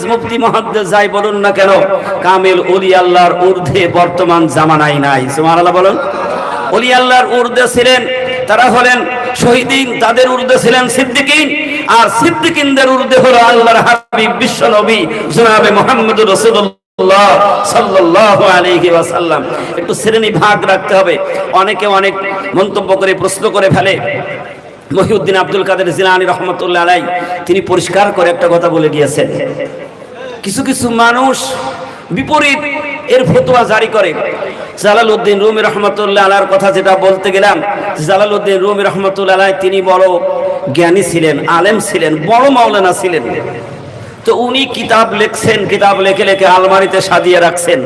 হাফেজ মুফতি যাই বলুন না কেন, কামেল অলি আল্লাহর ঊর্ধ্বে বর্তমান জামানাই নাই। সুবহানাল্লাহ বলুন। অলি আল্লাহর ঊর্ধ্বে ছিলেন, তারা হলেন শহীদিন, তাদের ঊর্ধ্বে ছিলেন সিদ্দিকিন, আর সিদ্দিকিনদের ঊর্ধ্বে হলো আল্লাহর হাবিব, বিশ্ব নবী, জনাবে আলাইহি ওয়াসাল্লাম। একটু শ্রেণি ভাগ রাখতে হবে। অনেকে অনেক মন্তব্য করে, প্রশ্ন করে ফেলে। মহিউদ্দিন আব্দুল কাদের জিলানি রহমতুল্লাহ আলাই তিনি পরিষ্কার করে একটা কথা বলে গিয়েছেন। কিছু কিছু মানুষ বিপরীত এর ফতোয়া জারি করে। জালালউদ্দিন রুমি রহমতুল্লাহ আলার কথা যেটা বলতে গেলাম, জালালউদ্দিন রুমি রহমতুল্লাহ তিনি বড় জ্ঞানী ছিলেন, আলেম ছিলেন, বড় মাওলানা ছিলেন। তো উনি কিতাব লিখছেন, কিতাব লেখে লেখে আলমারিতে সাজিয়ে রাখছেন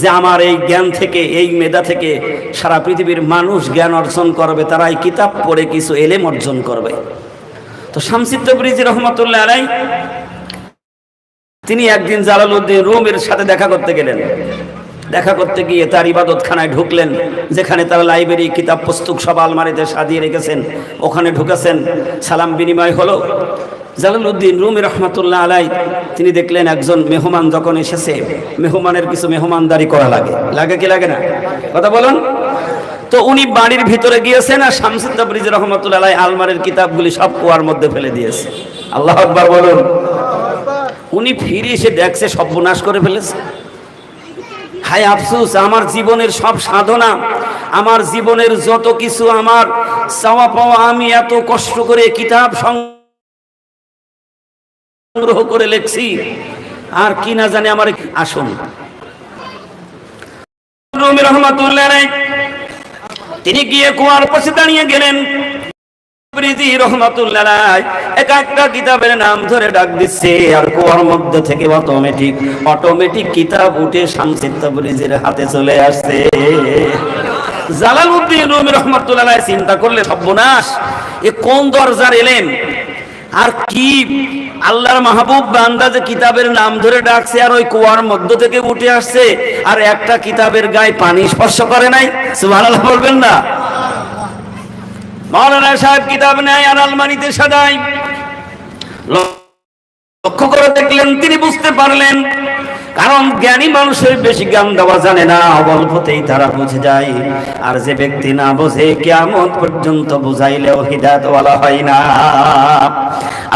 যে আমার এই জ্ঞান থেকে, এই মেধা থেকে সারা পৃথিবীর মানুষ জ্ঞান অর্জন করবে, তারা এই কিতাব পড়ে কিছু এলেম অর্জন করবে। তো শামসিদ্দ ব্রিজি রহমতুল্লাহ আলাই তিনি একদিন জালালউদ্দিন রুমের সাথে দেখা করতে গেলেন। দেখা করতে গিয়ে তার ইবাদতখানায় ঢুকলেন, যেখানে তারা লাইব্রেরি, কিতাব, পুস্তক সব আলমারিতে সাজিয়ে রেখেছেন, ওখানে ঢুকেছেন। সালাম বিনিময় হলো। জালালউদ্দিন রুমি রহমতুল্লাহ আলাই তিনি দেখলেন একজন মেহমান যখন এসেছে, মেহমানের কিছু মেহমানদারি করা লাগে। লাগে কি লাগে না? কথা বলুন। তো উনি বাড়ির ভিতরে গিয়েছেন আর শামসুদ্দা ব্রিজ রহমতুল্লাহ আলমারির কিতাবগুলি সব কুয়ার মধ্যে ফেলে দিয়েছে। আল্লাহ আকবার বলুন। উনি ফিরে এসে দেখছে, সর্বনাশ করে ফেলেছে। হায় আফসুস, আমার জীবনের সব সাধনা, আমার জীবনের যত কিছু, আমার চাওয়া পাওয়া, আমি এত কষ্ট করে কিতাব সংগ্রহ করে লেখছি, আর কি না জানে আমার আসুন। তিনি গিয়ে কুয়ার পাশে দাঁড়িয়ে গেলেন। চিন্তা করলে সর্বনাশ, এ কোন দরজার এলেন? আর কি? আল্লাহর মাহবুব বান্দা যে কিতাবের নাম ধরে ডাকছে, আর ওই কুয়ার মধ্য থেকে উঠে আসছে, আর একটা কিতাবের গায়ে পানি স্পর্শ করে নাই? সুবহানাল্লাহ বলবেন না? মাওলানা সাহেব কিতাব নেয় আর আলমারিতে সাজায়। লক্ষ্য করে দেখলেন, তিনি বুঝতে পারলেন, কারণ জ্ঞানী মানুষের বেশি জ্ঞান দেওয়া জানে না অল্পতেই তারা বুঝে যায়। আর যে ব্যক্তি না বোঝে কেমন পর্যন্ত বুঝাইলেও হিদায়ত বলা হয় না।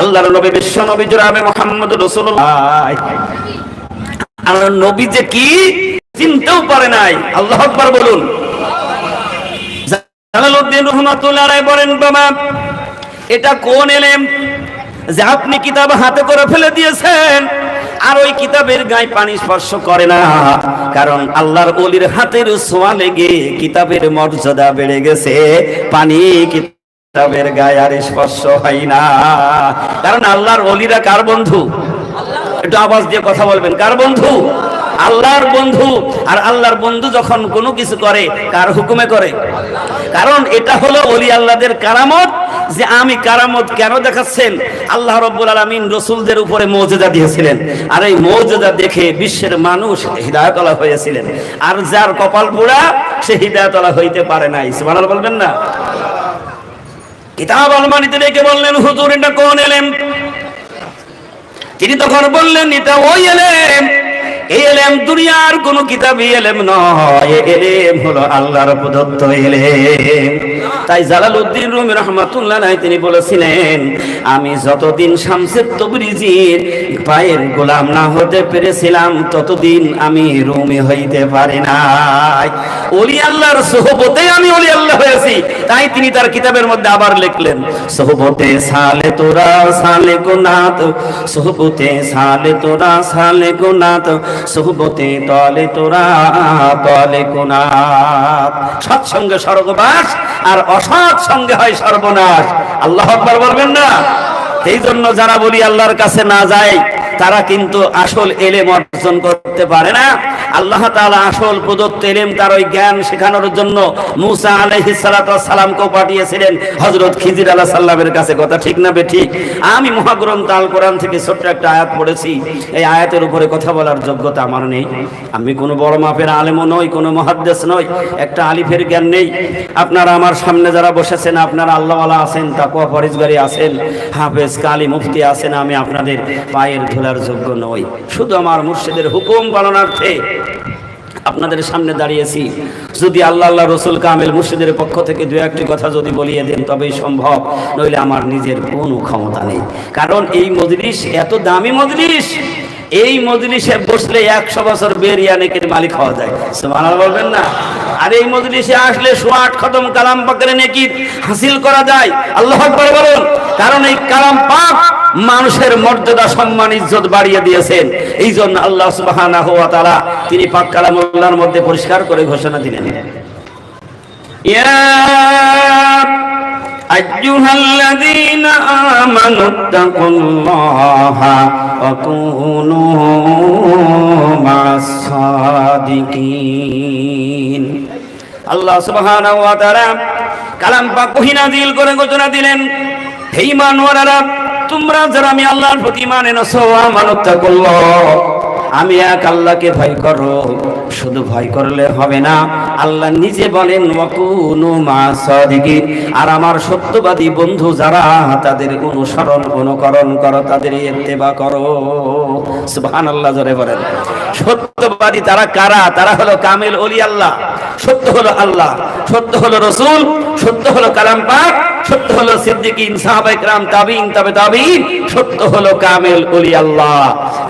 আল্লাহর নবী, বিশ্ব নবী জুরাবে মোহাম্মদ রসুল্লাহ আর নবী যে কি, চিনতেও পারে নাই। আল্লাহ আকবার বলুন। জালালউদ্দিন রহমাতুল্লাহ আলাইহি বলেন, বাবা, এটা কোন এলেম যে আপনি কিতাব হাতে করে ফেলে দিয়েছেন আর ওই কিতাবের গায়ে পানি স্পর্শ করে না? কারণ আল্লাহর অলির হাতের ছোঁয়া লেগে কিতাবের মর্যাদা বেড়ে গেছে, পানি কিতাবের গায়ে আর স্পর্শ হয় না। কারণ আল্লাহর অলিরা কার বন্ধু? একটু আওয়াজ দিয়ে কথা বলবেন, কার বন্ধু? আল্লাহর বন্ধু, আর আল্লাহর বন্ধু যখন কোনো কিছু করে, কার হুকুমে করে? কারণ এটা হলো অলি আল্লাহদের কারামত, যে আমি কারামত কেন দেখাচ্ছেন? আল্লাহ রব্বুল আলমিন রসুলদের উপরে মৌজেদা দিয়েছিলেন। আর এই মৌজেদা দেখে বিশ্বের মানুষ হৃদায়তলা হয়েছিলেন। আর যার কপাল পোড়া, সে হৃদায়তলা হইতে পারে নাই। সুবহানাল বলবেন না? কিতাব আলমানিতে রেখে বললেন, হুজুর, এটা কোন এলেম? তিনি তখন বললেন, এটা ওই এলেম এলেম দুনিয়ার কোন কিতাবই এলেম নয়। এলেম হলো আল্লাহর প্রদত্ত এলেম। তাই জালালউদ্দিন রুমি রহমাতুল্লাহ নাই তিনি বলেছিলেন, আমি যতদিন শামসের তবরিজির পায়ের গোলাম না হতে পেরেছিলাম, ততদিন আমি রুমি হইতে পারি নাই। অলি আল্লাহর সোহবতে আমি অলি আল্লাহ হয়েছি। তাই তিনি তার কিতাবের মধ্যে আবার লিখলেন, সোহবতে সালে তোরা সালে গুনাত সোহবতে সালে তোরা সালে গুনাত সোহবতে, তলে তোরা, তলে কোনাত। সৎসঙ্গে স্বর্গবাস আর অসৎ সঙ্গে হয় সর্বনাশ। আল্লাহ বলবেন না? এই জন্য যারা বলি আল্লাহর কাছে না যায়, তারা কিন্তু আসল এলেম অর্জন করতে পারে না। আল্লাহ তাআলা আসল প্রদত্ত এলেম তার ওই জ্ঞান শেখানোর জন্য মুসা আলাইহিস সালাতু সালামকেও পাঠিয়েছিলেন। হযরত খিজির আলাইহিস সালামের কাছে, কথা ঠিক না বে ঠিক? আমি মহাগ্রন্থ আল কোরআন থেকে ছোট্ট একটা আয়াত পড়েছি। এই আয়াতের উপরে কথা বলার যোগ্যতা আমার নেই। আমি কোনো বড় মাপের আলেমও নই, কোনো মহাদ্দেশ নই, একটা আলিফের জ্ঞান নেই। আপনারা আমার সামনে যারা বসেছেন, আপনারা আল্লাহওয়ালা আছেন তাকুয়া ফরিজগারি আছেন। হাফেজ কালী মুফতি আছেন আমি আপনাদের পায়ের ধুলার যোগ্য নই। শুধু আমার মুর্শিদের হুকুম পালনার্থে আপনাদের সামনে দাঁড়িয়েছি। যদি আল্লাহ আল্লাহ রসুল কামেল মুর্শিদের পক্ষ থেকে দু একটি কথা যদি বলিয়ে দেন, তবেই সম্ভব, নইলে আমার নিজের কোনো ক্ষমতা নেই। কারণ এই মজলিস এত দামি মজলিস এই মজলিসে বসলে একশো বছর বেরিয়া নেকের মালিক হওয়া যায়। সুবহানাল্লাহ বলবেন না? আর এই মজলিসে আসলে সোয়াট খতম কালাম পাকের নেকি হাসিল করা যায়। আল্লাহ আকবার বলুন, কারণ এই কালাম পাক মানুষের মর্যাদা, সম্মান, ইজ্জত বাড়িয়ে দিয়েছেন। এই জন্য আল্লাহ ওয়া তাআলা তিনি পাক কালামুল্লাহর মধ্যে পরিষ্কার করে ঘোষণা দিলেন। ইয়া أيها الذين آمنوا اتقوا الله وكونوا مع الصادقين আল্লাহ সুবহানাহু ওয়া তাআলা কালাম পাক ওহী নাযিল করে ঘোষণা দিলেন হে ঈমানওয়ালারা তোমরা যারা আমি আল্লাহর প্রতি ঈমান এনেছো আমানুত্তাকুল্লাহ আমি এক আল্লাহকে ভয় করো, শুধু ভয় করলে হবে না। আল্লাহ নিজে বলেন আর আমার সত্যবাদী বন্ধু যারা, তাদের অনুসরণ, অনুকরণ করো, তাদের ইত্তেবা করো। সুবহানাল্লাহ, জোরে বলেন। সত্যবাদী তারা কারা? তারা হলো কামেল ওলি আল্লাহ, সত্য হলো আল্লাহ, সত্য হলো রসুল, সত্য হলো কালাম পাক সত্য হলো সিদ্দিক ইনসাহাবাইকরাম তাবিন তবে তাবিন সত্য হলো কামেল অলি আল্লাহ।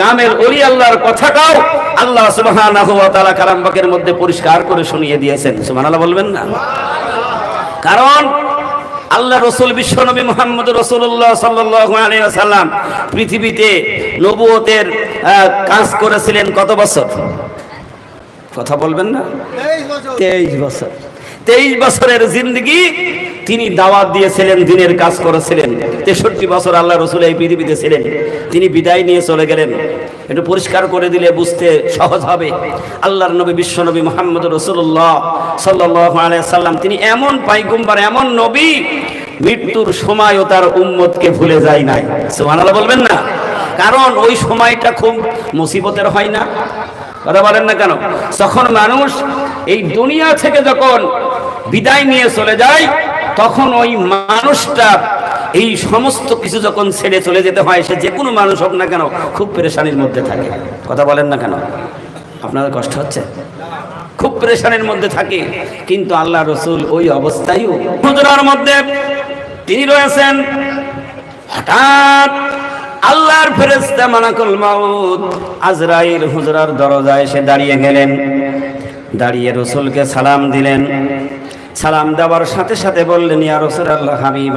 কামেল অলি আল্লাহর কথাটাও আল্লাহ সুবাহ ওয়া মধ্যে পরিষ্কার করে শুনিয়ে দিয়েছেন। আল্লাহ বলবেন না? কারণ আল্লাহ রসুল বিশ্বনবী মোহাম্মদ রসুল্লাহ সাল্লাম পৃথিবীতে নবুয়তের কাজ করেছিলেন কত বছর? কথা বলবেন না? তেইশ বছর। তেইশ বছরের জিন্দগি তিনি দাওয়াত দিয়েছিলেন, দিনের কাজ করেছিলেন। তেষট্টি বছর আল্লাহ রসুল এই পৃথিবীতে ছিলেন। তিনি বিদায় নিয়ে চলে গেলেন। একটু পরিষ্কার করে দিলে বুঝতে সহজ হবে। আল্লাহর নবী বিশ্বনবী মোহাম্মদ রসুল্লাহ সাল্লাহ সাল্লাম, তিনি এমন পাইগুম্বার, এমন নবী, মৃত্যুর সময়ও তার উম্মতকে ভুলে যায় নাই। সুবহানাল্লাহ বলবেন না? কারণ ওই সময়টা খুব মুসিবতের হয় না। কথা বলেন না কেন? যখন মানুষ এই দুনিয়া থেকে যখন বিদায় নিয়ে চলে যায়, তখন ওই মানুষটা এই সমস্ত কিছু যখন ছেড়ে চলে যেতে হয়, সে যে কোনো মানুষ হোক না কেন খুব পেরেশানির মধ্যে থাকে। কথা বলেন না কেন? আপনাদের কষ্ট হচ্ছে? খুব প্রেশানের মধ্যে থাকে। কিন্তু আল্লাহ রসুল ওই অবস্থায়ও হুজরার মধ্যে তিনি রয়েছেন। হঠাৎ আল্লাহর ফেরেস্তা মানাকুল মাউত আজরাইল হুজরার দরজায় এসে দাঁড়িয়ে গেলেন। দাঁড়িয়ে রসুলকে সালাম দিলেন। সালাম দেওয়ার সাথে সাথে বললেন, ইয়া রসুল আল্লাহ হাবিব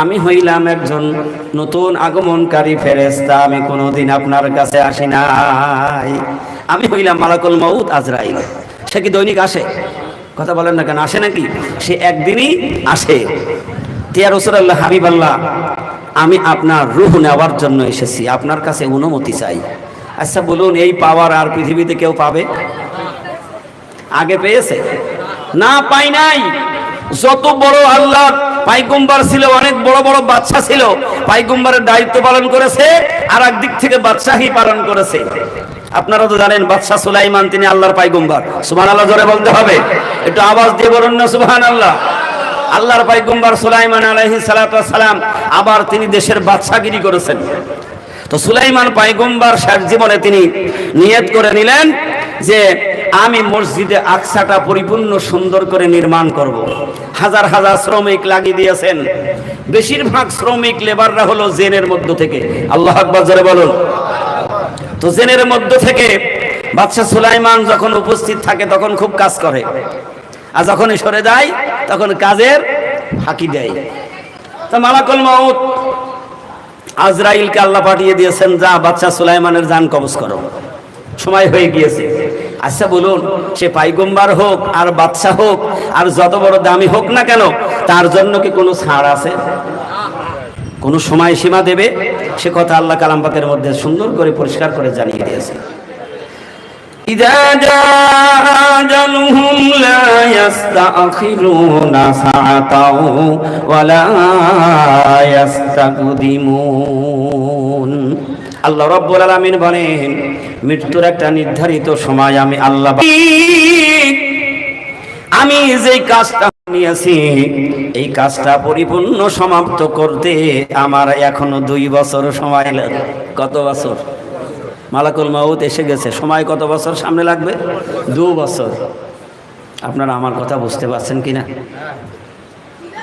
আমি হইলাম একজন নতুন আগমনকারী ফেরেস্তা আমি কোনোদিন আপনার কাছে আসি নাই। আমি হইলাম মালাকুল মাউত আজরাইল। সে কি দৈনিক আসে? কথা বলেন না কেন, আসে নাকি? সে একদিনই আসে। তিয়া রসুল্লাহ হাবিব আল্লাহ আমি আপনার রুহ নেওয়ার জন্য এসেছি, আপনার কাছে অনুমতি চাই। আচ্ছা বলুন, এই পাওয়ার আর পৃথিবীতে কেউ পাবে? আগে পেয়েছে? না পাই নাই। যত বড় আল্লাহ পাইগম্বার ছিল, অনেক বড় বড় বাচ্চা ছিল, পাইগম্বারের দায়িত্ব পালন করেছে, আর একদিক থেকে বাদশাহী পালন করেছে। আপনারা তো জানেন, বাদশাহ সুলাইমান, তিনি আল্লাহর পাইগম্বার। সুবহান আল্লাহ জোরে বলতে হবে। একটু আওয়াজ দিয়ে বলুন না সুবহান আল্লাহ আল্লাহর পাইগম্বার সুলাইমান সালাতু সালাম আবার তিনি দেশের বাদশাগিরি করেছেন। তো সুলাইমান পাইগম্বার শেষ জীবনে তিনি নিয়ত করে নিলেন যে আমি মসজিদে আকসাটা পরিপূর্ণ সুন্দর করে নির্মাণ করব। হাজার হাজার শ্রমিক লাগিয়ে দিয়েছেন। বেশিরভাগ শ্রমিক লেবাররা হলো জেনের মধ্য থেকে। আল্লাহ আকবর জোরে বলুন। তো জেনের মধ্য থেকে বাদশাহ সুলাইমান যখন উপস্থিত থাকে তখন খুব কাজ করে। আর যখন সরে যায়, তখন কাজের ফাঁকি দেয়। তা মালাকুল মাউত আজরাইলকে আল্লাহ পাঠিয়ে দিয়েছেন, যা বাচ্চা সুলাইমানের জান কবজ করো। সময় হয়ে গিয়েছে। আচ্ছা বলুন সে পাইগম্বার হোক আর বাচ্চা হোক আর যত বড় দামি হোক না কেন তার জন্য কি কোনো ছাড় আছে কোনো সময় সীমা দেবে সে কথা আল্লাহ কালামবাকের মধ্যে সুন্দর করে পরিষ্কার করে জানিয়ে দিয়েছে إذا جاء أجلهم لا يستأخرون ساعة ولا يستقدمون আল্লাহ রব্বুল আলামিন বলেন, মৃত্যুর একটা নির্ধারিত সময় আমি আল্লাহ আমি যে কাজটা নিয়েছি, এই কাজটা পরিপূর্ণ সমাপ্ত করতে আমার এখনও দুই বছর সময় কত বছর? মালাকুল মাউত এসে গেছে। সময় কত বছর সামনে লাগবে? দু বছর। আপনারা আমার কথা বুঝতে পারছেন কি না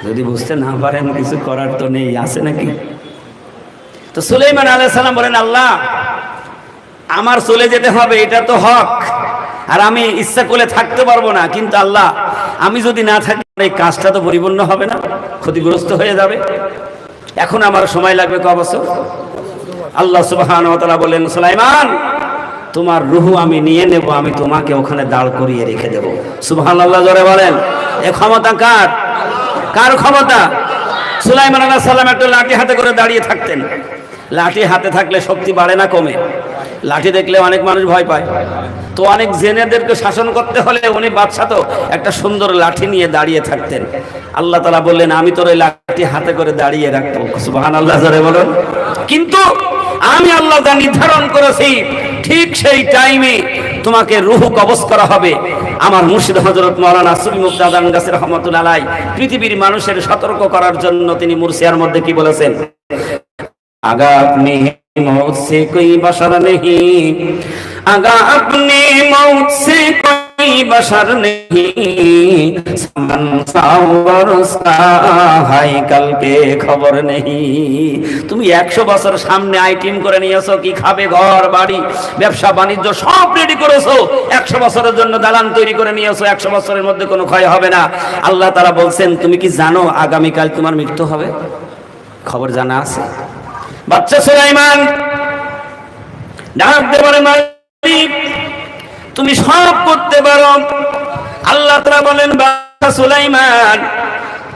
যদি বুঝতে না পারেন, কিছু করার তো নেই, আছে নাকি? তো সুলাইমান আলাইহিস সালাম বলেন, আল্লাহ, আমার চলে যেতে হবে, এটা তো হক। আর আমি ইচ্ছা করলে থাকতে পারব না, কিন্তু আল্লাহ, আমি যদি না থাকি এই কাজটা তো পরিপূর্ণ হবে না, ক্ষতিগ্রস্ত হয়ে যাবে। এখন আমার সময় লাগবে ক বছর? আল্লাহ তাআলা বলেন, সুলাইমান, তোমার রুহু আমি নিয়ে নেব, আমি তোমাকে ওখানে দাঁড় করিয়ে রেখে দেব। সুবাহান আল্লাহ জোরে বলেন, এ ক্ষমতা কার? কার ক্ষমতা? সুলাইমান আল্লাহ সাল্লাম একটা লাঠি হাতে করে দাঁড়িয়ে থাকতেন। লাঠি হাতে থাকলে শক্তি বাড়ে না, কমে। লাঠি দেখলে অনেক মানুষ ভয় পায়। তো অনেক জেনেদেরকে শাসন করতে হলে উনি বাদশা তো একটা সুন্দর লাঠি নিয়ে দাঁড়িয়ে থাকতেন। আল্লাহ তালা বললেন, আমি তোর ওই লাঠি হাতে করে দাঁড়িয়ে রাখব সুবাহান আল্লাহ বলুন। কিন্তু আমি আল্লাহ যা নির্ধারণ করেছি, ঠিক সেই টাইমে তোমাকে রুহ কবজ করা হবে। আমার মুর্শিদ হজরত মৌলানা সুবি মুক্তাদান গাছের রহমতুল্লাহ আলাই পৃথিবীর মানুষের সতর্ক করার জন্য তিনি মুর্শিয়ার মধ্যে কি বলেছেন? आगा अपने मौत से कोई बशर नहीं आगा अपने मौत से कोई बशर नहीं समन सावर उसका हाय कल के খবর নেই তুমি একশো বছর সামনে আইটিম করে নিয়েছো কি খাবে ঘর বাড়ি ব্যবসা বাণিজ্য সব রেডি করেছো একশো বছরের জন্য দালান তৈরি করে নিয়েছো একশো বছরের মধ্যে কোনো ক্ষয় হবে না আল্লাহ তারা বলছেন তুমি কি জানো আগামীকাল তোমার মৃত্যু হবে খবর জানা আছে বাচ্চা সুলাইমান ডাকতে পারে মালিক, তুমি সব করতে পারো। আল্লাহ তারা বলেন, বাচ্চা সুলাইমান,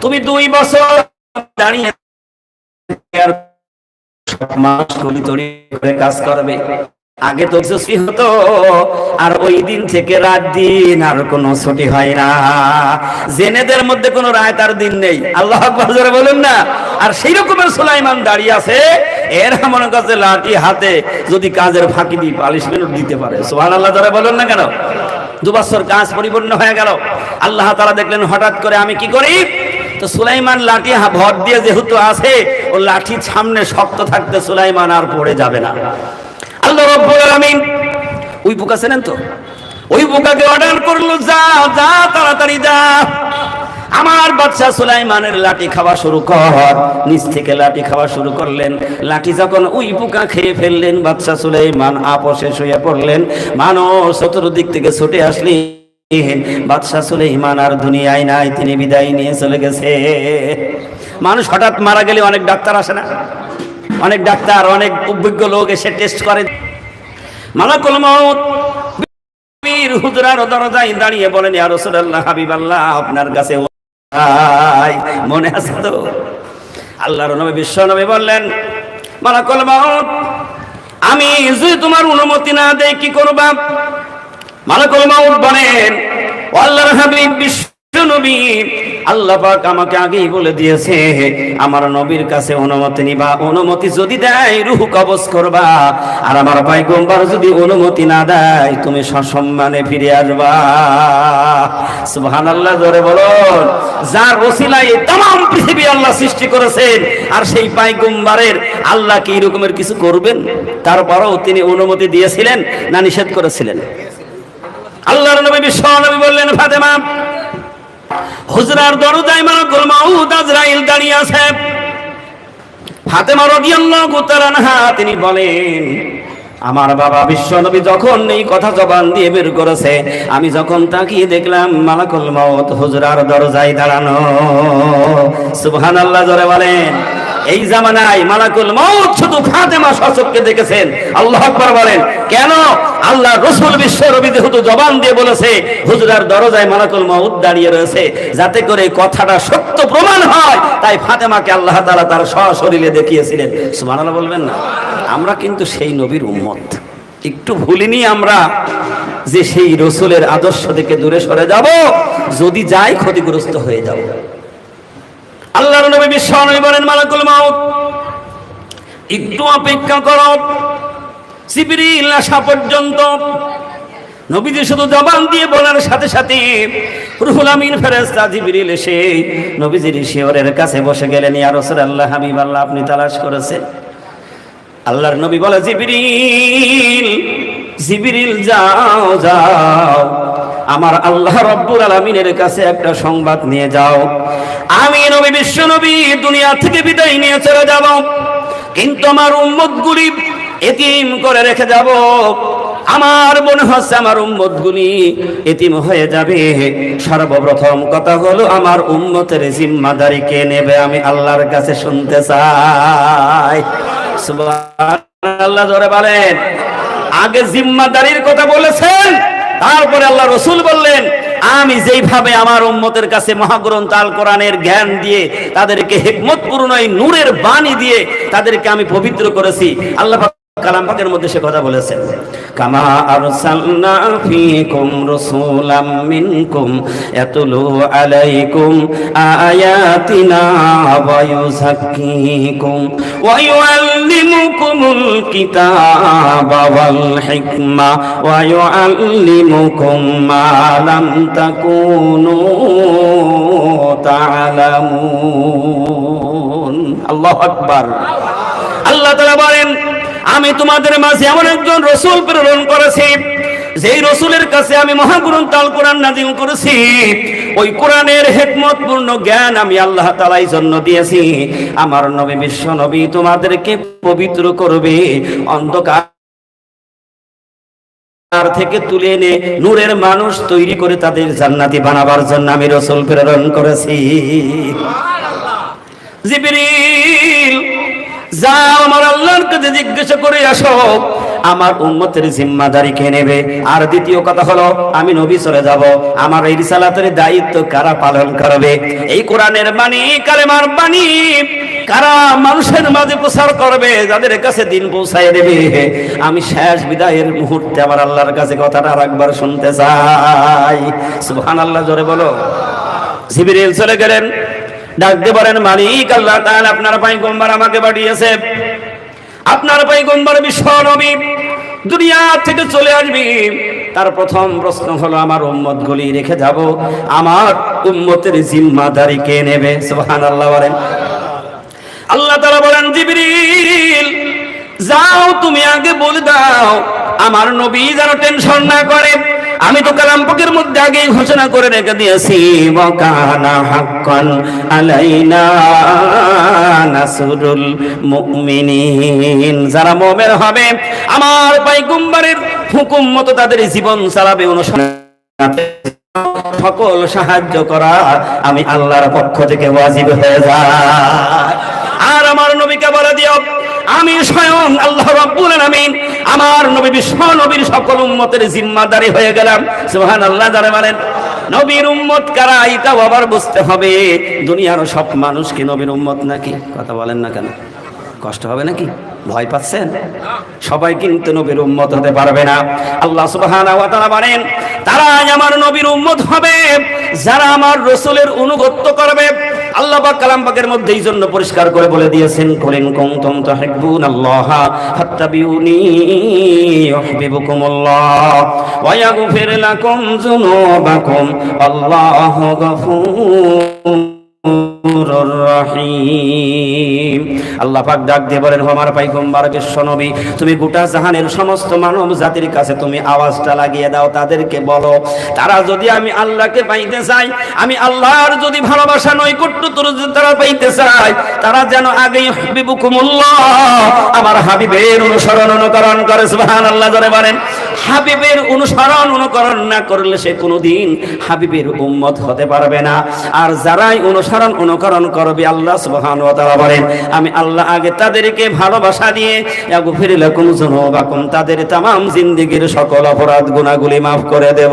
তুমি দুই বছর দাঁড়িয়ে কাজ করবে। আগে তো যশস্বী হতো, আর ওই দিন থেকে রাত দিন আর কোনো ছুটি হয় না। জেনেদের মধ্যে কোনো রায় তার দিন নেই। আল্লাহ বলুন না। আর সেই রকমের সুলাইমান দাঁড়িয়ে আছে এর মনে কাছে লাঠি হাতে যদি কাজের ফাঁকি দিয়ে পালিশ মিনিট দিতে পারে। সোহান আল্লাহ তারা বলুন না কেন? দু বছর কাজ পরিপূর্ণ হয়ে গেল। আল্লাহ তারা দেখলেন, হঠাৎ করে আমি কি করি? তো সুলাইমান লাঠি ভর দিয়ে যেহেতু আছে, ও লাঠি সামনে শক্ত থাকতে সুলাইমান আর পড়ে যাবে না। আল্লাহ রব্বুল ওই পোকা চেনেন তো? ওই পোকাকে অর্ডার করল, যা যা, তাড়াতাড়ি যা। আমার বাচ্চা সুলাইমানের লাঠি খাওয়া শুরু কর। নিচ থেকে লাঠি খাওয়া শুরু করলেন। লাঠি যখন ওই পোকা খেয়ে ফেললেন বাচ্চা সুলাইমান আপসে শুয়ে পড়লেন। মানুষ চতুর্দিক থেকে ছুটে আসলি বাদশাহ সুলাইমান আর দুনিয়ায় নাই, তিনি বিদায় নিয়ে চলে গেছে। মানুষ হঠাৎ মারা গেলে অনেক ডাক্তার আসে না। অনেক ডাক্তার, অনেক অভিজ্ঞ লোক এসে টেস্ট করে। মালাকুল বীর হুজরার দরজায় দাঁড়িয়ে বলেন, ইয়া রাসূলুল্লাহ, হাবিবাল্লাহ, আপনার কাছে মনে আছে তো? আল্লাহর নবী, বিশ্ব নবী বললেন, মালাকুল মাউত, আমি যদি তোমার অনুমতি না দেই, কি করবা? মালাকুল মাউত বলেন আল্লাহর হাবিব, বিশ্ব নবী আল্লাহ পাক আমাকে আগেই বলে দিয়েছে আমার নবীর কাছে অনুমতি নিবা অনুমতি যদি দেয় রুহু কবজ করবা আর আমার পয়গম্বর যদি অনুমতি না দেয় তুমি সসম্মানে ফিরে আসবা সুবহানাল্লাহ জোরে বলুন যার রসিলায় तमाम পৃথিবী আল্লাহ সৃষ্টি করেছেন আর সেই পয়গম্বরের আল্লাহ কি রকমের কিছু করবেন তারপরেও তিনি অনুমতি দিয়েছিলেন না নিষেধ করেছিলেন আল্লাহর নবী বিশ্ব নবী বললেন ফাতেমা হুজরার দরজায় মালাকুল মাউত আজরাইল দাঁড়িয়ে আছে। ফাতেমা রাদিয়াল্লাহু তাআলা আনহা, তিনি বলেন, আমার বাবা বিশ্বনবী যখন এই কথা জবান দিয়ে বের করেছে, আমি যখন তাকিয়ে দেখলাম মালাকুল মত হুজরার দরজায় দাঁড়ানো। সুবহানাল্লাহ, জোরে বলেন। এই জামানায় মালাকুল মাউত শুধু ফাতেমা শাসককে দেখেছেন। আল্লাহ আকবার বলেন, কেন? আল্লাহ রসুল বিশ্ব রবি যেহেতু জবান দিয়ে বলেছে, হুজুরার দরজায় মালাকুল মাউত দাঁড়িয়ে রয়েছে, যাতে করে কথাটা সত্য প্রমাণ হয়। তাই ফাতেমাকে আল্লাহ তাআলা তার সশরীরে দেখিয়েছিলেন। সুবহানাল্লাহ বলবেন না। আমরা কিন্তু সেই নবীর উম্মত। একটু ভুলিনি আমরা যে সেই রসুলের আদর্শ থেকে দূরে সরে যাব, যদি যাই ক্ষতিগ্রস্ত হয়ে যাব। আল্লাহর নবী বিশ্ব নবী বলেন, মালাকুল মাউত। একটু অপেক্ষা করো। জিবরিল আসা পর্যন্ত নবীজি শুধু জবান দিয়ে বলার সাথে সাথে রুহুল আমিন ফেরেশতা জিবরিল এসে নবীজির শিয়রের কাছে বসে গেলেন, ইয়া রাসূলুল্লাহ, হাবিব আল্লাহ, আপনি তালাশ করেছেন? আল্লাহর নবী বলে, জিবরিল জিবরিল, যাও যাও। আমার আল্লাহ রব্বুল আলামিনের কাছে একটা সংবাদ নিয়ে যাও। আমি নবী, বিশ্ব নবী, দুনিয়া থেকে বিদায় নিয়ে চলে যাব। কিন্তু আমার উম্মতগুলি এতিম করে রেখে যাব। আমার মনে হচ্ছে আমার উম্মত গুলি এতিম হয়ে যাবে। সর্বপ্রথম কথা হলো, আমার উম্মতের জিম্মাদারি কে নেবে আমি আল্লাহর কাছে শুনতে চাই। আল্লাহ ধরে বলেন। আগে জিম্মাদারির কথা বলেছেন তারপরে আল্লাহ রসুল বললেন, আমি যেইভাবে আমার উম্মতের কাছে মহাগ্রন্থ আল কোরআনের জ্ঞান দিয়ে তাদেরকে হেকমত পূর্ণ এই নূরের বাণী দিয়ে তাদেরকে আমি পবিত্র করেছি, আল্লাহ কালাম পাকের মধ্যে সে কথা বলেছেন। কামা আরসালনা ফীকুম রাসূলাম মিনকুম ইয়াতলু আলাইকুম আয়াতিনা ওয়া ইউযাক্কিকুম ওয়া ইউআল্লিমুকুমুল কিতাবা ওয়াল হিকমা ওয়া ইউআল্লিমুকুম মা লাম তাকুনু তা'লামুন আল্লাহু আকবার। আল্লাহ তাআলা বলেন আমি তোমাদের মাঝে এমন একজন রসুল প্রেরণ করেছি, যেই রসুলের কাছে আমি মহাগ্রন্থ আল কোরআন নাজিল করেছি। ওই কোরআনের হেকমতপূর্ণ জ্ঞান আমি আল্লাহ তালাই জন্য দিয়েছি। আমার নবী বিশ্ব নবী তোমাদেরকে পবিত্র করবে। অন্ধকার তার থেকে তুলে এনে নূরের মানুষ তৈরি করে তাদের জান্নাতি বানাবার জন্য আমি রসুল প্রেরণ করেছি। জিবরিল যাও আমার আল্লাহর কাছে করে আসো। আমার উম্মতের জিম্মাদারি কে নেবে? আর দ্বিতীয় কথা হলো, আমি নবী যাব। আমার এই রিসালাতের দায়িত্ব কারা পালন করবে? এই কোরআনের বাণী, কালেমার বাণী কারা মানুষের মাঝে প্রচার করবে, যাদের কাছে দিন পৌঁছায় দেবে? আমি শেষ বিদায়ের মুহূর্তে আমার আল্লাহর কাছে কথাটা আর একবার শুনতে চাই। সুবহানাল্লাহ, জোরে বলো। জিবরিল চলে গেলেন। ডাকতে পারেন, মালিক, আল্লাহ তাআলা আপনার পয়গম্বর আমাকে পাঠিয়েছে। আপনার পয়গম্বর বিশ্ব নবী, দুনিয়া থেকে চলে আসবি। তার প্রথম প্রশ্ন হলো, আমার উম্মত গুলি রেখে যাব। আমার উম্মতের জিম্মাদারি কে নেবে? সুবহানাল্লাহ বলেন। আল্লাহ তাআলা বলেন, জিবরিল, যাও তুমি আগে বলে দাও, আমার নবী যেন টেনশন না করে। আমি তো কালাম পাকের মধ্যে আগেই ঘোষণা করে রেখে দিয়েছি নাসরুল যারা মুমিন হবে, আমার পয়গম্বরের হুকুম মতো তাদের জীবন চালাবে, অনুসরণ সকল সাহায্য করা আমি আল্লাহর পক্ষ থেকে ওয়াজিব হয়ে যায়। আর আমার নবীকে বলে দিও, আমি স্বয়ং আল্লাহ রাব্বুল আলামিন আমার নবী বিশ্ব নবীর সকল উন্মতের জিম্মাদারি হয়ে গেলাম। সুবহানাল্লাহ যারা বলেন, নবীর উম্মত কারা? এটাও আবার বুঝতে হবে। দুনিয়ার সব মানুষ কি নবীর উম্মত নাকি? কথা বলেন না কেন? কষ্ট হবে নাকি? ভয় পাচ্ছেন? সবাই কিন্তু নবীর উম্মত হতে পারবে না। আল্লাহ সুবহানাহু ওয়া তাআলা বলেন তারা আমার নবীর উম্মত হবে, যারা আমার রসুলের অনুগত্য করবে। আল্লাহ পাক কালাম পাকের মধ্যে এই জন্য পরিষ্কার করে বলে দিয়েছেন কুলিন কুনতুম তুহিব্বুন আল্লাহ, ফাত্তাবিউনি ইউহিব্বুকুমুল্লাহ, ওয়া ইয়াগফির লাকুম যুনুবাকুম, আল্লাহু রহিম আল্লাহ পাক ডাক দিয়ে বলেন পাইগম্বার তুমি গোটা জাহানের সমস্ত মানব জাতির কাছে তুমি আওয়াজটা লাগিয়ে দাও, তাদেরকে বলো, তারা যদি আমি আল্লাহকে পাইতে চাই আমি আল্লাহর যদি ভালোবাসা তোর পাইতে চাই তারা যেন আগেই হাবিবুকুমুল্লাহ, আমার হাবিবের অনুসরণ অনুকরণ করে। সুবহানাল্লাহ, জোরে বলেন, হাবিবের অনুসরণ অনুকরণ না করলে সে কোনোদিন হাবিবের উম্মত হতে পারবে না। আর যারাই অনুসরণ অনুকরণ করবে আল্লাহ সুবহানাহু ওয়া তাআলা বলেন আমি আল্লাহ আগে তাদেরকে ভালোবাসা দিয়ে ইয়াগফির লাকুম যুনুবাকুম তাদের तमाम জিন্দেগীর সকল অপরাধ গুনাহগুলি maaf করে দেব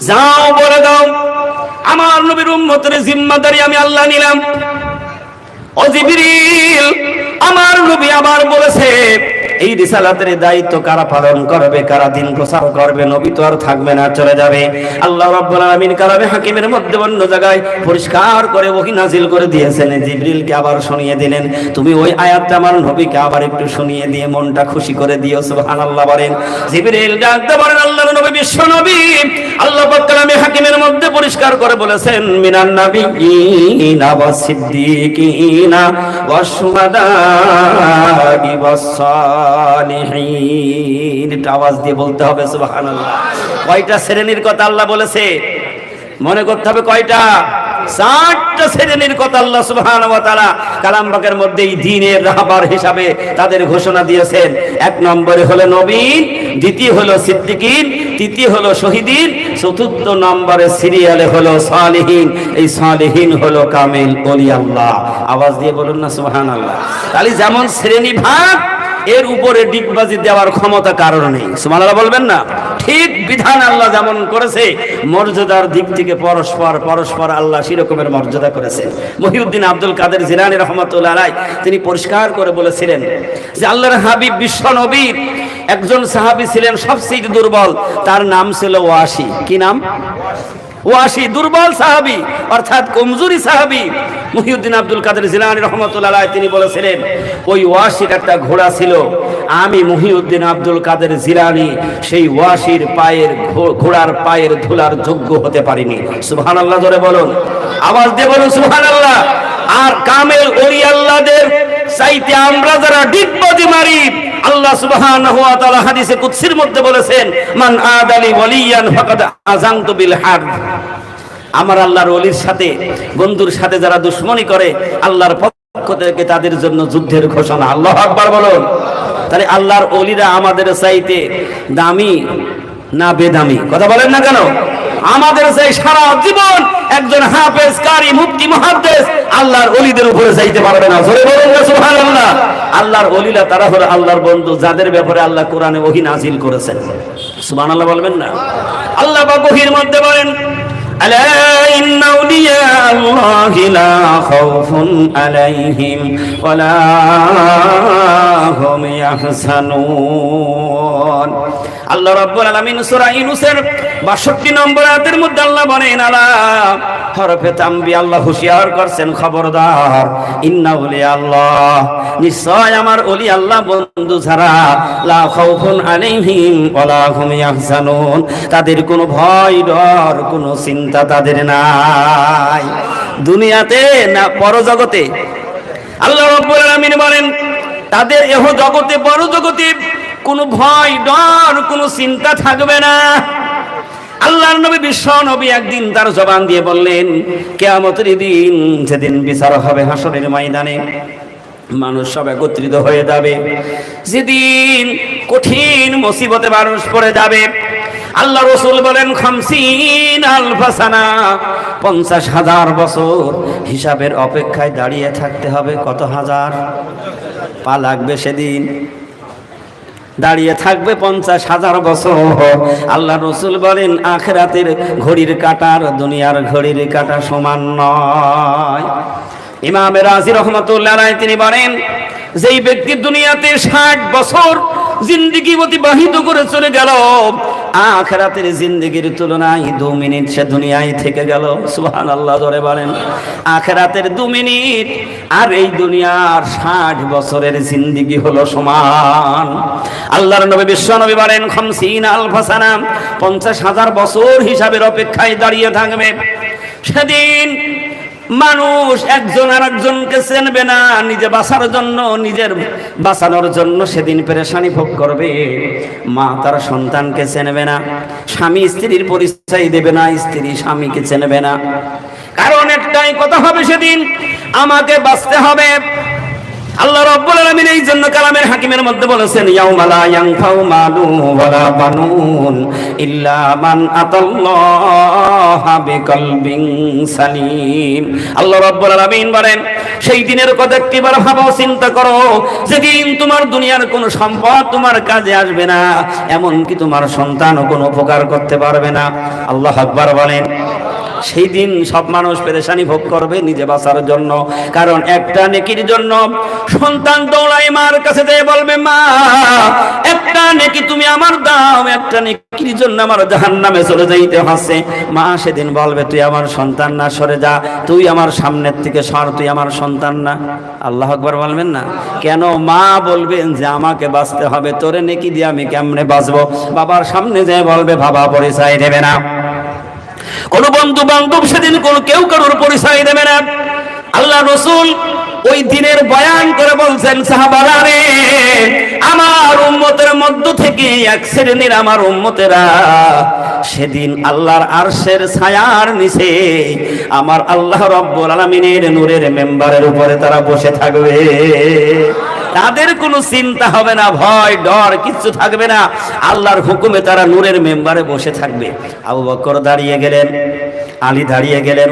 যাও বলে দাও আমার নবীর উম্মতের জিম্মাদারি আমি আল্লাহ নিলাম ও জিবরিল আমার নবী আবার বলেছে এই রিসালাতের দায়িত্ব কারা পালন করবে, কারা দিন প্রচার করবে, নবী তো আর থাকবে না, চলে যাবে। আল্লাহ রাব্বুল আলামিন কালামে হাকিমের মধ্যে অন্য জায়গায় পরিষ্কার করে ওহী নাজিল করে দিয়েছেন। জিবরিলকে আবার শুনিয়ে দিলেন। তুমি ওই আয়াতটা আমার নবীকে আবার একটু শুনিয়ে দিয়ে মনটা খুশি করে দিও, সুবহানাল্লাহ বলেন। জিবরিল ডাকতে বলেন আল্লাহর নবী, বিশ্ব নবী। আল্লাহ পাক কালামে হাকিমের মধ্যে পরিষ্কার করে বলেছেন, মিনান নাবিয়িনা ওয়াস সিদ্দিকিনা ওয়াস শুহাদাই ওয়াস সালিহিন। একটু আওয়াজ দিয়ে বলতে হবে, সুবহানাল্লাহ। কয়টা শ্রেণির কথা আল্লাহ বলেছে? মনে করতে হবে কয়টা? শ্রেণির কথা আল্লাহ কালামবাকের মধ্যে এই রাহবার হিসাবে তাদের ঘোষণা দিয়েছেন। এক নম্বরে হলো নবী দ্বিতীয় হলো সিদ্দিকিন, তৃতীয় হলো শহীদিন, চতুর্থ নম্বরে সিরিয়ালে হলো সালিহীন। এই সালিহীন হলো কামিল ওলি আল্লাহ। আওয়াজ দিয়ে বলুন না সুবহানাল্লাহ। তাহলে যেমন শ্রেণি ভাগ এর উপরে ডিগবাজি দেওয়ার ক্ষমতা কারণ নেই। সুবহানাল্লাহ বলবেন না? ঠিক বিধান আল্লাহ যেমন করেছে, মর্যাদার দিক থেকে পরস্পর পরস্পর আল্লাহ সেরকমের মর্যাদা করেছে। মহিউদ্দিন আব্দুল কাদের জিলানি রহমতুল্লাহ আলাই তিনি পরিষ্কার করে বলেছিলেন যে আল্লাহর হাবিব বিশ্ব নবীর একজন সাহাবী ছিলেন সবচেয়ে দুর্বল, তার নাম ছিল ওয়াসি। কি নাম? ওয়াসি দুর্বল সাহাবি, অর্থাৎ কমজোরি সাহাবি, মহিউদ্দিন আব্দুল কাদের জিলানি রহমতুল্লাহ তিনি বলেছিলেন, ওই ওয়াসির একটা ঘোড়া ছিল, আমি মহিউদ্দিন আব্দুল কাদের জিলানি, সেই ওয়াসির পায়ের ঘোড়ার পায়ের ধুলার যোগ্য হতে পারিনি। সুবহান আল্লাহ ধরে বলুন, আওয়াজ দিয়ে বলুন সুবহান আল্লাহ আর কামেল ওলি আল্লাহদের চাইতে আমরা যারা ডিগবাজি মারি আল্লাহ সুবহানাহু ওয়া তাআলা হাদিসে কুদসির মধ্যে বলেছেন, মান আদালি ওয়ালিয়ান ফাকাদ আযানতু বিল হারব আমার আল্লাহর ওলির সাথে, বন্ধুর সাথে যারা দুশ্মনী করে, আল্লাহর পক্ষ থেকে তাদের জন্য যুদ্ধের ঘোষণা। আল্লাহ আকবার বলুন। তাহলে আল্লাহর ওলিরা আমাদের চাইতে দামি না বেদামি? কথা বলেন না কেন? আমাদের সেই সারা জীবন একজন হাফেজ কারি মুফতি মুহাদ্দিস আল্লাহর ওলিদের উপরে যাইতে পারবে না জোরে বলুন না সুবহানাল্লাহ আল্লাহর ওলিরা তারা হলো আল্লাহর বন্ধু যাদের ব্যাপারে আল্লাহ কোরআনে ওহী নাজিল করেছেন সুবহানাল্লাহ বলবেন না আল্লাহ বা ওহীর মধ্যে বলেন ألا إن أولياء الله لا خوف عليهم ولا هم يحزنون আল্লাহ রাব্বুল আলামিন সূরা ইউনূসের 62 নম্বর আয়াতের মধ্যে আল্লাহ বলেন, আলা হরফে তামবি আল্লাহ হুশিয়ার করছেন, খবরদার। ইন্না ওলি আল্লাহ নিশ্চয় আমার ওলি আল্লাহ বন্ধু ছাড়া লা খাউফুন আলাইহিম ওয়ালা হুম ইয়াহজানুন। তাদের কোনো ভয়, ডর, কোনো চিন্তা তাদের নাই। দুনিয়াতে না পরজগতে। আল্লাহ রাব্বুল আলামিন বলেন, তাদের এহ জগতে বড় জগতে কোনো ভয়, ডর, কোনো চিন্তা থাকবে না। আল্লাহর নবী বিশ্ব নবী একদিন তার জবান দিয়ে বললেন, কেয়ামতের দিন যেদিন বিচার হবে হাসরের ময়দানে, মানুষ সব একত্রিত হয়ে যাবে। যেদিন কঠিন মুসিবতে মানুষ পড়ে যাবে, আল্লাহ রসুল বলেন, খামসিন আলফাসানা, পঞ্চাশ হাজার বছর হিসাবের অপেক্ষায় দাঁড়িয়ে থাকতে হবে কত হাজার? পা লাগবে সেদিন। দাঁড়িয়ে থাকবে পঞ্চাশ হাজার বছর। আল্লাহ রসুল বলেন, আখেরাতের ঘড়ির কাটার দুনিয়ার ঘড়ির কাটা সমান নয়। ইমামে রাজি রহমতুল্লাহ তিনি বলেন, যেই ব্যক্তি দুনিয়াতে ষাট বছর জিন্দিগি অতিবাহিত করে চলে গেল আখেরাতের জিন্দগির তুলনায় দু মিনিট সে দুনিয়ায় থেকে গেল। সুহান আল্লাহ ধরে বলেন। আখেরাতের দু মিনিট আর এই দুনিয়ার ষাট বছরের জিন্দিগি হলো সমান। আল্লাহর নবী, বিশ্ব নবী বলেন, খমসিন আলফাসানা পঞ্চাশ হাজার বছর হিসাবের অপেক্ষায় দাঁড়িয়ে থাকবে। সেদিন মানুষ একজন আর একজনকে চেনবে না, নিজে বাঁচার জন্য, নিজের বাঁচানোর জন্য সেদিন পেরেশানি ভোগ করবে। মা তার সন্তানকে চেনবে না, স্বামী স্ত্রীর পরিচয় দেবে না, স্ত্রী স্বামীকে চেনবে না। কারণ একটাই কথা হবে সেদিন, আমাকে বাঁচতে হবে। আল্লাহ রাব্বুল আলামিন এই জন্য কালামের হাকিমের মধ্যে বলেছেন, ইয়াউমা লা ইয়ানফাউ ওয়ালা বানুন ইল্লা মান আতাল্লাহা বিকলবিন সালিম। আল্লাহ রাব্বুল আলামিন বলেন, সেই দিনের কথা একটিবার ভাবো, চিন্তা করো, যেদিন তোমার দুনিয়ার কোনো সম্পদ তোমার কাজে আসবে না এমন কি তোমার সন্তানও কোনো উপকার করতে পারবে না। আল্লাহ আকবার বলেন। সেই দিন সব মানুষ পেরেশানি ভোগ করবে নিজে বাঁচার জন্য। কারণ একটা নেকির জন্য সন্তান দৌড়াই মার কাছে দিয়ে বলবে, মা, একটা নেকি তুমি আমার দাও, একটা নেকির জন্য আমার জাহান নামে চলে যাইতে হচ্ছে। মা সেদিন বলবে, তুই আমার সন্তান না, সরে যা। তুই আমার সামনের থেকে সর, তুই আমার সন্তান না। আল্লাহ আকবর বলবেন না? কেন মা বলবেন যে, আমাকে বাঁচতে হবে, তোরে নেকি দিয়ে আমি কেমনে বাঁচবো? বাবার সামনে যে বলবে, বাবা, পরিচয় দেবে না। কোন বন্ধু বান্ধব সেদিন কোন কেউ কারোর পরিচয় দেবে না। আল্লাহ রসুল ওই দিনের বয়ান করে বলছেন, সাহাবারা রে, আমার উম্মতের মধ্য থেকে এক শ্রেণির আমার উম্মতেরা, সেদিন আল্লাহর আরশের ছায়ার নিচে আমার আল্লাহ রব্বুল আলামিনের নূরের মেম্বারের উপরে তারা বসে থাকবে। তাদের কোনো চিন্তা হবে না, ভয়, ডর, কিচ্ছু থাকবে না। আল্লাহর হুকুমে তারা নূরের মেম্বারে বসে থাকবে। আবু বকর দাঁড়িয়ে গেলেন, আলী দাঁড়িয়ে গেলেন।